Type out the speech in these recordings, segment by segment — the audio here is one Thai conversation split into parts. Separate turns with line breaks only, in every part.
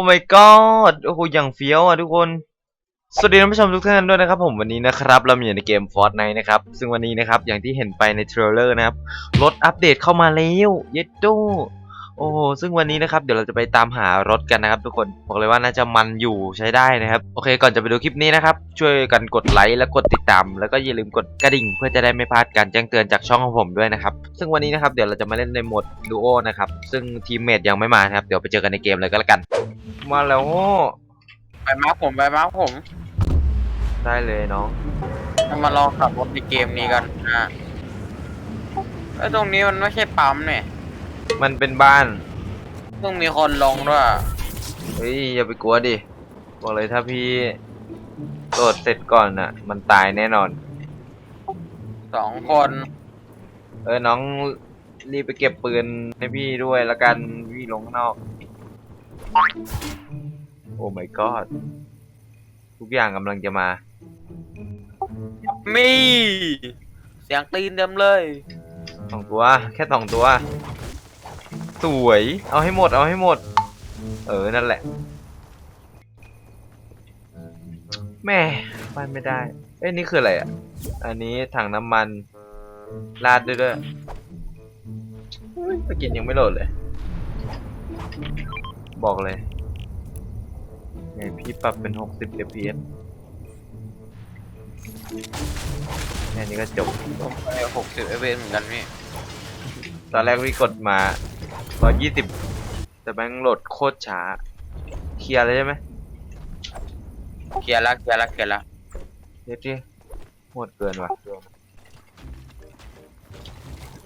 อ้ my god โอ้โหอย่างเฟี้ยวอะทุกคน สวัสดีท่านผู้ชมทุกท่านด้วยนะครับผมวันนี้นะครับ เราอยู่ในเกม Fortnite นะครับ ซึ่งวันนี้นะครับ อย่างที่เห็นไปในเทรลเลอร์นะครับ รถอัปเดตเข้ามาแล้ว เย็ดโด โอ้โหซึ่งวันนี้นะครับเดี๋ยวเราจะไปตามหารถกันนะครับทุกคนบอกเลยว่าน่าจะมันอยู่ใช้ได้นะครับโอเค ก่อนจะไปดูคลิปนี้นะครับช่วยกันกดไลค์และกดติดตาม แล้วก็อย่าลืมกดกระดิ่ง เพื่อจะได้ไม่พลาดการแจ้งเตือนจากช่องของผมด้วยนะครับซึ่งวันนี้นะครับเดี๋ยวเราจะมาเล่นในโหมดดูโอนะครับซึ่งทีมเมทยังไม่มานะครับเดี๋ยวไปเจอกันในเกมเลยก็แล้วกัน มาแล้ว
ไปมาร์คผมไปมาร์คผม
ได้เลยน้อง
เรามาลองขับรถในเกมนี้กันนะไอ้ยตรงนี้มันไม่ใช่ปั๊มเนี่ย
มันเป็นบ้าน
ต้องมีคนลงด้วย
เฮ้ยอย่าไปกลัวดิบอกเลยถ้าพี่โหลดเสร็จก่อนน่ะ มันตายแน่นอน
สองคน
เออน้องรีบไปเก็บปืนให้พี่ด้วยละกันพี่ลงข้างนอก โอ้ my god ทุกอย่างกำลังจะมา
มี เสียงตีนเต็มเลย
สองตัว แค่สองตัว สวย เอาให้หมด เอาให้หมด เออ นั่นแหละ แม่บ้านไม่ได้ เอ้ยนี่คืออะไรอะ อันนี้ถังน้ำมัน ราดด้วยด้วยเฮ้ยสกินยังไม่โหลดเลย บอกเลยไงพี่ปรับเป็น 60 fps แค่นี้ก็จบ
ผมไปหกสิบเอเเหมือนกันพี่
ตอนแรกพี่กดมา 120แต่แม่งโหลดโคตรช้า เคลียร์เลยใช่ไหม
เคลียร์ละเคลียร์ละเคลียร์ละ
เดี๋ยวดิโหดเกินว่ะ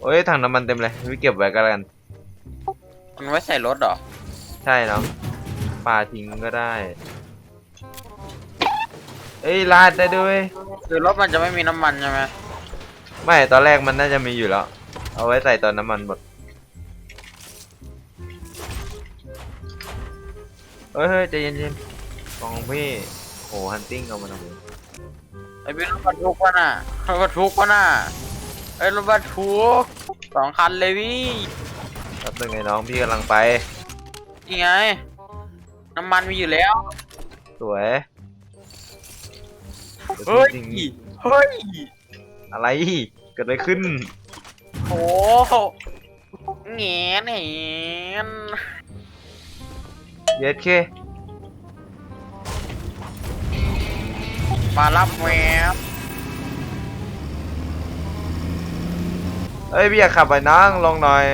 โอ้ยถังน้ำมันเต็มเลยพี่เก็บไว้ก็แล้วกัน
มันไว้ใส่รถเหรอ
ใช่เนาะปาทิ้งก็ได้ เอ้ยลาดได้ด้วย
คือรถมันจะไม่มีน้ำมันใช่ไหม
ไม่ตอนแรกมันน่าจะมีอยู่แล้ว เอาไว้ใส่ตอนน้ำมันหมด เฮ้ยเฮ้ยใจเย็นๆของพี่โหฮันติ้งเอามาทำไม
ไอ้พี่รถบรรทุกวะน่ะรถบรรทุกวะน่ะไอ้ยรถบรรทุกสองคันเลยพี่
แป๊บนึงไงน้องพี่กำลังไป
นี่ไงน้ำมันมีอยู่แล้ว
สวยดี๋ว
เฮ้ย
จริง
เฮ้ย
ๆอะไรเกิดอะไรขึ้น
โอ้โหแงนแหน
เย็ดเค
มารับแวบ
เอ้ยพี่อยากขับไปน้องลงหน่อย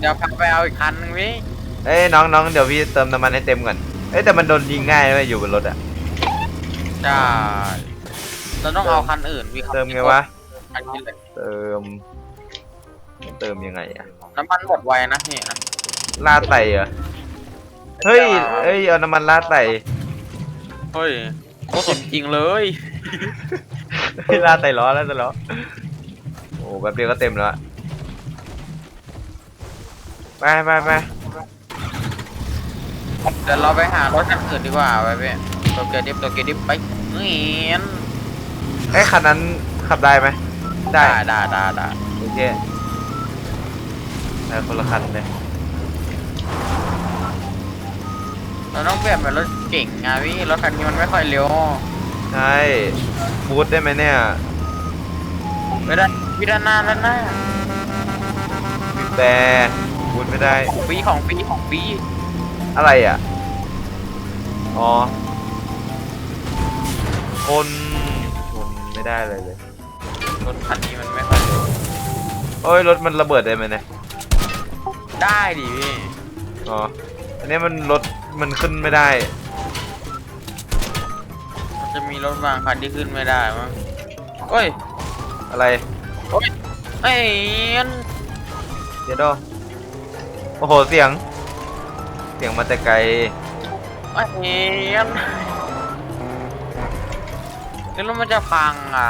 เดี๋ยวพาไปเอาอีกคันหนึงพี่
เอ้ยน้องน้องเดี๋ยวพี่เติมน้ำมันให้เต็มก่อนเอ้ยแต่มันโดนยิงง่ายเลยอยู่บนรถอะ
ใช่เราต้องเอาคันอื่นพี่ครับ
เติมไงวะ
คันนี้เลย
เติม เติมยังไงอะ
น้ำมันหมดไวนะพี่นะ
ลาดใส่เหรอ เฮ้ยเอ้ยเอาน้ำมันลาดใส่
เฮ้ยโคตรสมจริงเลย
เฮ้ยลาดใส่ล้อแล้วใส่ล้อโอ้แป๊บเดียวก็เต็มแล้วอะไปไปไป
เดี๋ยวเราไปหารถคันอื่นดีกว่าไปพี่ตัวเกียร์ดิฟตัวเกียร์ดิฟไปเงียน
ไอ้ยคันนั้นขับได้ไหมได้
ได้ได้ได้ได้
โอเคได้คนละคันเลย
เราต้องเปลี่ยนเป็นรถเก่งไงพี่รถคันนี้มันไม่ค่อยเร็ว
ใช่บูทได้ไหมเนี่ย
ไม่ได้พี่ด้านหน้าด้านหน้า
แต่บูทไม่ได้
ของฟรีของฟรีของฟรี
อะไรอะ อ๋อ คนชนไม่ได้เลยเลย
รถคันนี้มันไม่ค่อยเร็ว
โอ้ย รถมันระเบิดได้ไหมเนี่ย
ได้ดิพี่
อ๋อ อันนี้มันรถ มันขึ้นไม่ได้
มันจะมีรถบางคันที่ขึ้นไม่ได้มั้งเฮ้ย
อะไร
เอ้ย
เดี๋ยวดอโอ้โหเสียง เสียงมาแต่ไกล
เอ้ยนี่รถมันจะพังอะ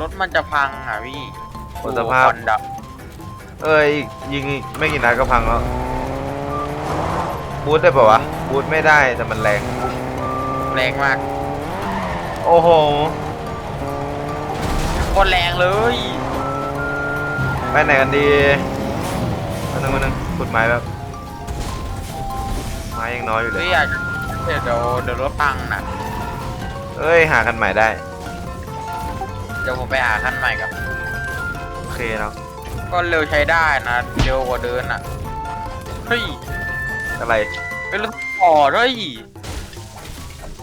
รถมันจะพังอะพี่
โอ้สภาพ
ควันดับ
เอ้ยอีกยิงอีกไม่กี่นัดก็พังแล้ว บูทได้ปะวะ บูทไม่ได้แต่มันแรง
แรงมาก
โอ้โห
โคตรแรงเลย
ไปไหนกันดีมาหนึ่งมาหนึ่งขุดไม้แบบไม้ยังน้อยอยู่เล
เฮ้
ย
ยอยากเดี๋ยวเดี๋ยวเดี๋ยวรถพังน่ะ
เอ้ยหากันใหม่ได้
เดี๋ยวผมไปหาคันใหม่กับ
โอเคเนาะ
ก็เร็วใช้ได้นะ เร็วกว่าเดินอะ เฮ้ย
อะไร
เป็นรถต่อเฮ้ย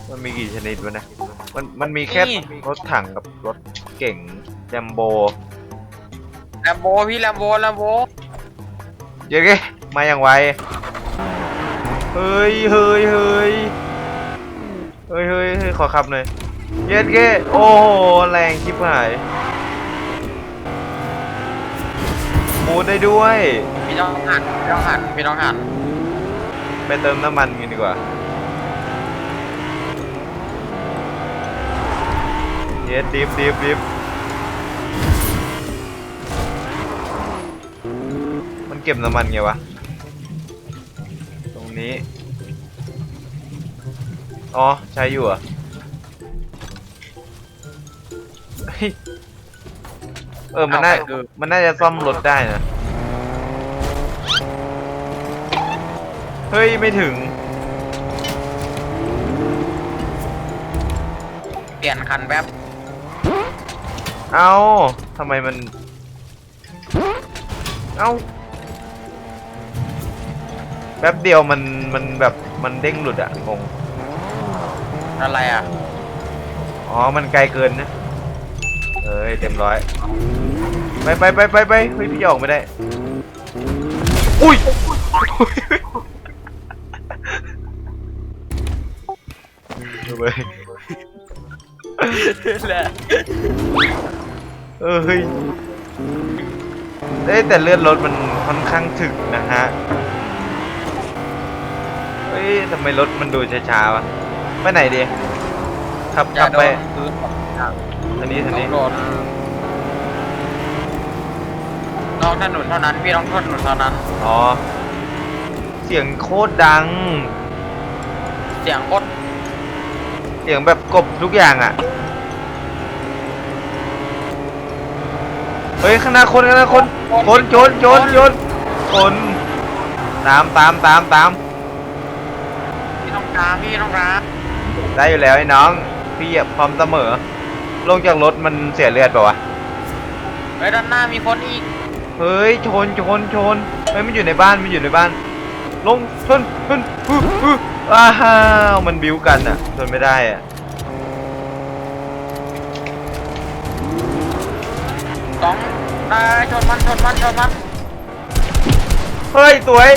มันมีกี่ชนิดวะเนะ มันมันมีแค่
นี่
รถถังกับรถเก่งแจมโบ
แลมโบพี่แลมโบแลมโบ
เดี๋ยวแกมาอย่างไวเฮ้ยเฮ้ยเฮ้ยเฮ้ยเฮ้ยเฮ้ยขอขับหน่อยเย็ดเก้โอ้โหแรงชิบหายมูดได้ด้วย
พี่ต้องหันพี่ต้องหันพี่ต้องหัน
ไปเติมน้ำมันกันดีกว่า เย็ดดิฟดิฟดิฟมันเก็บน้ำมันไงวะ ตรงนี้ อ๋อ ใช้อยู่เหรอะเออ มันน่า
เอไปคือ
มันน่าจะซ่อมรถได้นะ เฮ้ย ไม่ถึง
เปลี่ยนคันแป๊บ
เอ้าทำไมมัน เอ้าแป๊บเดียวมันมันแบบมันเด้งหลุดอะงง
อะไรอะ
อ๋อ มันไกลเกินนะ เอ้ย เต็มร้อย ไปไปไปไปไปเฮ้ยพี่จะออกไม่ได้ อุ้ย เอาไป
แหละ
เออเฮ้ยเอ้ยแต่เลือดรถมันค่อนข้างถึกนะฮะ เฮ้ยทำไมรถมันดูช้าๆวะ ไปไหนดีขับ
อย่า
ขับ
โด
ไป
นพื้น
อันนี้อัน
ต้อ
นี้
งโดนนอกถนนเท่านั้น พี่ต้องถนนเท่านั้น
อ๋อ เสียงโคตรดัง
เสียงโคตร
เสียงแบบกบทุกอย่างอะ เฮ้ยข้างหน้าคนข้างหน้าคน คนชนชนชนคนตามตามตามตาม
พี่ต้องตามพี่ต้องตาม
ได้อยู่แล้วไอ้น้อง พี่อะพร้อมเสมอ ลงจากรถมันเสียเลือดเปล่าวะ
เฮ้ยด้านหน้ามีคนอีก
เฮ้ยชนชนชนเฮ้ยมันอยู่ในบ้านมันอยู่ในบ้าน ลงชนชนฮึฮึ อ้าวมันบิวกันอะชนไม่ได้อะ
สองได้ชนมันชนมันชนมัน
เฮ้ยสวย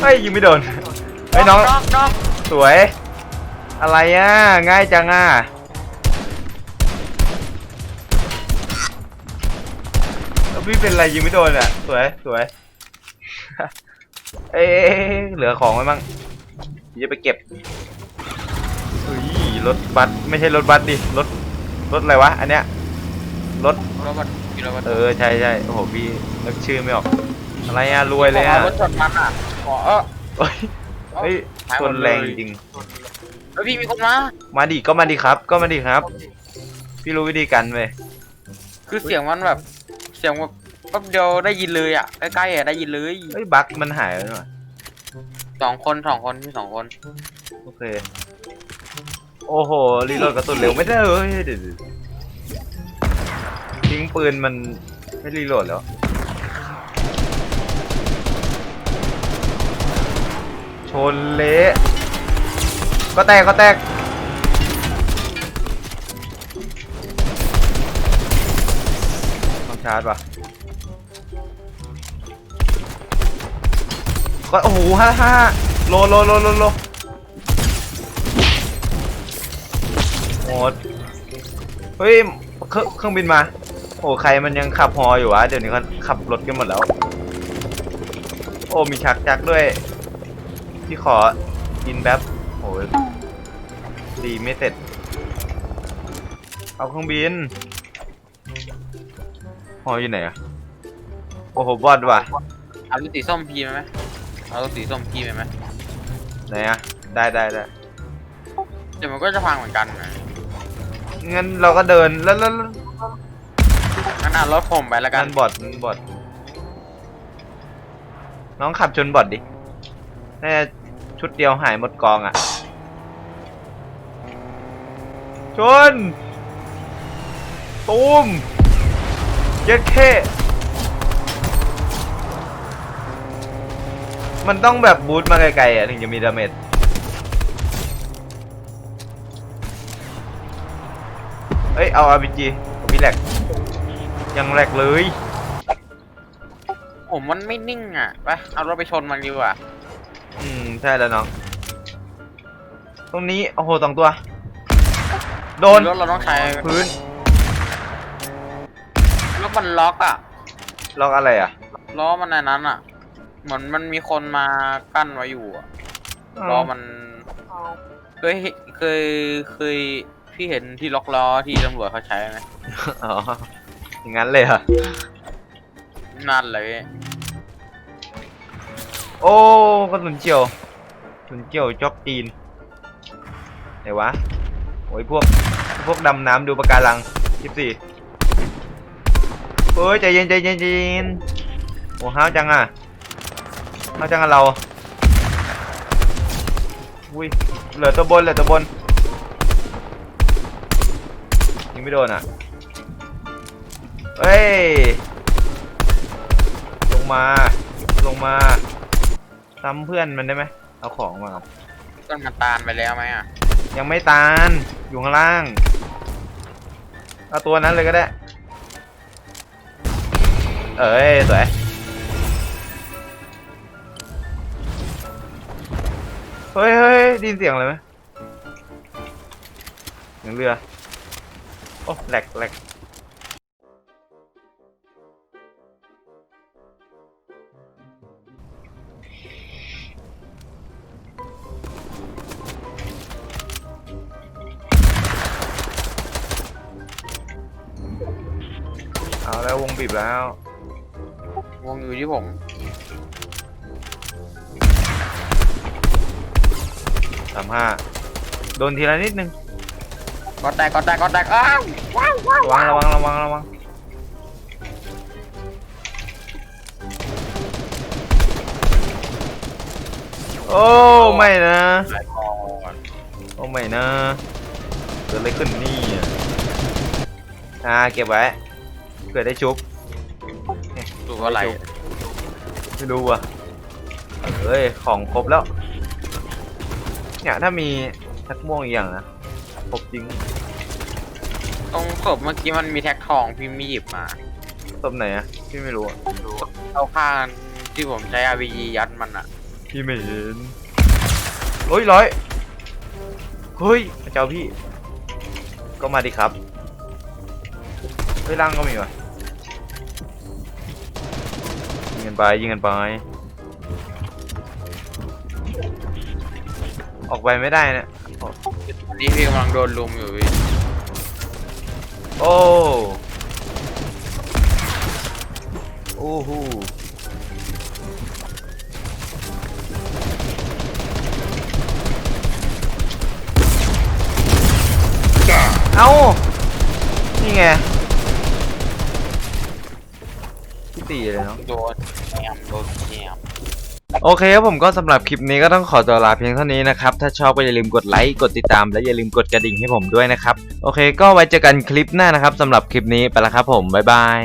เฮ้ยยิงไม่โดนไอ้ยน้อง
นอกนอก
สวย อะไรอะง่ายจังอะแล้วพี่เป็นอะไรยิงไม่โดนอะสวยสวย เอ๊ะเหลือของไว้มั่งพี่จะไปเก็บเฮ้ยรถบัสไม่ใช่รถบัสดิรถรถอะไรวะอันเนี้ยรถ
รถบัสพี่รถบัส
เออใช่ใช่โอ้โหพี่นึกชื่อไม่ออกอะไรอะรวยเลยอะ
รถชนมันอะอ๋อเออ
เฮ้ยเฮ้ยชนแรงจริง
แล้วพี่มีคนมา
มาดิก็มาดิครับ ก็มาดิครับ พี่รู้วิธีกันเว้ย
คือเสียงมันแบบ เสียงแบบ แป๊บเดียวได้ยินเลยอะใกล้ๆอะได้ยินเลย
เฮ้ยบั๊กมันหายแล้วนี่หว่า
สองคนสองคนพี่สองคน
โอเค โอ้โหรีโหลดกระสุนเร็วไม่ได้เลยเดี๋ยวๆทิ้งปืนมันไม่รีโหลดแล้วชนเละก็แตกก็แตการ์จป่ะก็โอ้โหฮ่าฮ่าโลโลโลโลโลหมดเฮ้ยเครื่องเครื่องบินมา โอ้ใครมันยังขับฮออยู่วะ เดี๋ยวนี้เขาขับรถกันหมดแล้ว โอ้มีชักจักด้วย พี่ขอกินแป๊บโอ้ยดีไม่เสร็จ เอาเครื่องบิน ออยู่ไหนอะโอ้โหบอดว่ะ
เอารถสีส้มพีไหมเอารถสีส้มพีไหม
ไหนอะได้ได้ได้
เดี๋ยวมันก็จะพังเหมือนกันนะ
งั้นเราก็เดินแล้วแล้วแล้ว
งั้นเอารถผมไปแล้วกั
กันนบอดมันบอดน้องขับชนบอดดิน่าจะชุดเดียวหายหมดกองอะ่ะชนตูม เย็ดเคมันต้องแบบบูทมาไกลๆอะถึงจะมีดาเมจเอ้ย เอา RPG ผมมีแหลกยังแหลกเลย
ผมมันไม่นิ่งอะ ไปเอารถไปชนมันดีกว่า
อืม ใช่แล้วน้อง ตรงนี้ โอ้โหสองตัว โดน
รถเราต้องใช้
พื้น
รถมันล็อกอะ
ล็อกอะไรอะ
ล้อมันในนั้นอะ เหมือนมันมีคนมากั้นไว้อยู่อะล้อมันเคยเห็นเคยเคยพี่เห็นที่ล็อกล้อที่ตำรวจเขาใช้ไหม
อ๋ออย่างนั้นเลยเหรอ
นั่นเลย
โอ้กระสุนเจียวกระสุนเจียวจอกตีนไหนวะ โอ้ยพวก พวกดำน้ำดูปะการังยี่สี่ เฮ้ยใจเย็นใจเย็นใจเย็นโอ้ห้าวจังอะห้าวจังอะเราอุ้ยเหลือตัวบนเหลือตัวบนยิงไม่โดนอะเฮ้ยลงมาลงมาซ้ำเพื่อนมันได้ไหมเอาของมาก่อน
ต้นมันตานไปแล้วไหมอะ
ยังไม่ตานอยู่ข้างล่างเอาตัวนั้นเลยก็ได้ เอ้ยสวยเฮ้ยเฮ้ยดินเสียงอะไรไหมเสียงเรือ โอ้แหลกแหลกเอาแล้ววงบีบแล้ว
อยู่ที่ผม
สามห้าโดนทีละนิดนึง
ก็แตกก็แตกก็แตกอ้าวว้าวว้าว
ระวังระวังระวังระวังโอ้ไม่นะ
ตายก่อน
โอ้ไม่นะเกิดอะไรขึ้นนี่อะอ่าเก็บไว้เกิดได้ชุบ
ดูว่าอะไร
ไม่รู้อะเฮ้ยของครบแล้ว เนี่ยถ้ามีทักม่วงอีกอย่างนะครบจริง
ตรงศพเมื่อกี้มันมีแท็กทองพี่ไม่หยิบมา
ศพไหนอะพี่ไม่รู้อะ
ดูเอาข้างที่ผมใช้ RPG ยัดมันอะ
พี่ไม่เห็นเฮ้ยร้อยเฮ้ยพระเจ้าพี่ ก็มาดิครับเฮ้ยล่างก็มีวะ ไปยิงกันไปออกไปไม่ได้นะ
อันนี้พี่กำลังโดนลุมอยู่พี่
โอ้ โอเคครับผมก็สำหรับคลิปนี้ก็ต้องขอตัวลาเพียงเท่านี้นะครับ ถ้าชอบก็อย่าลืมกดไลค์กดติดตาม และอย่าลืมกดกระดิ่งให้ผมด้วยนะครับ โอเค ก็ไว้เจอกันคลิปหน้านะครับสำหรับคลิปนี้ไปแล้วครับผมบ๊ายบาย